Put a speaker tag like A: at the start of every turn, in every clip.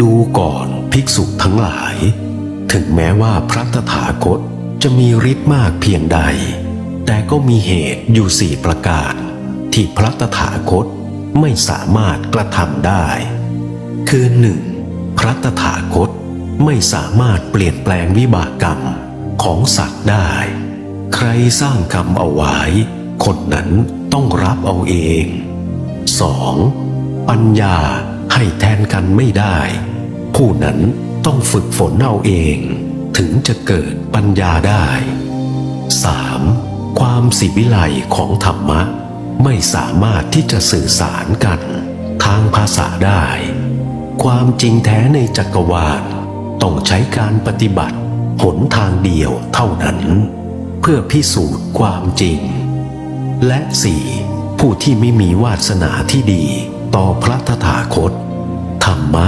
A: ดูก่อนภิกษุทั้งหลาย ถึงแม้ว่าพระตถาคตจะมีฤทธิ์มากเพียงใด แต่ก็มีเหตุอยู่สี่ประการ ที่พระตถาคตไม่สามารถกระทำได้ คือหนึ่งพระตถาคตไม่สามารถเปลี่ยนแปลงวิบากกรรมของสัตว์ได้ ใครสร้างกรรมเอาไว้ คนนั้นต้องรับเอาเอง 2. ปัญญาให้แทนกันไม่ได้ ผู้นั้นต้องฝึกฝนเอาเอง ถึงจะเกิดปัญญาได้ 3. ความสิวิไลของธรรมะ ไม่สามารถที่จะสื่อสารกัน ทางภาษาได้ ความจริงแท้ในจักรวาลต้องใช้การปฏิบัติหนทางเดียวเท่านั้น เพื่อพิสูจน์ความจริง และสี่ผู้ที่ไม่มีวาสนาที่ดี ต่อพระตถาคต ธรรมะ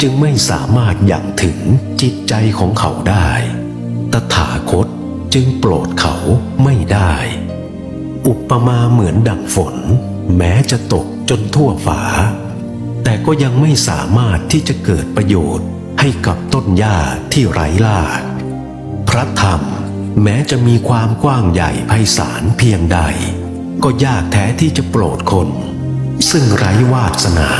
A: จึงไม่สามารถอย่างถึงจิตใจของเขาได้ ตถาคตจึงโปรดเขาไม่ได้ อุปมาเหมือนดังฝน แม้จะตกจนทั่วฟ้าแต่ก็ยังไม่สามารถที่จะเกิดประโยชน์ให้กับต้นหญ้าที่ไร้รากพระธรรมแม้จะมีความกว้างใหญ่ไพศาลเพียงใด ก็ยากแท้ที่จะโปรดคน ซึ่งไร้วาสนา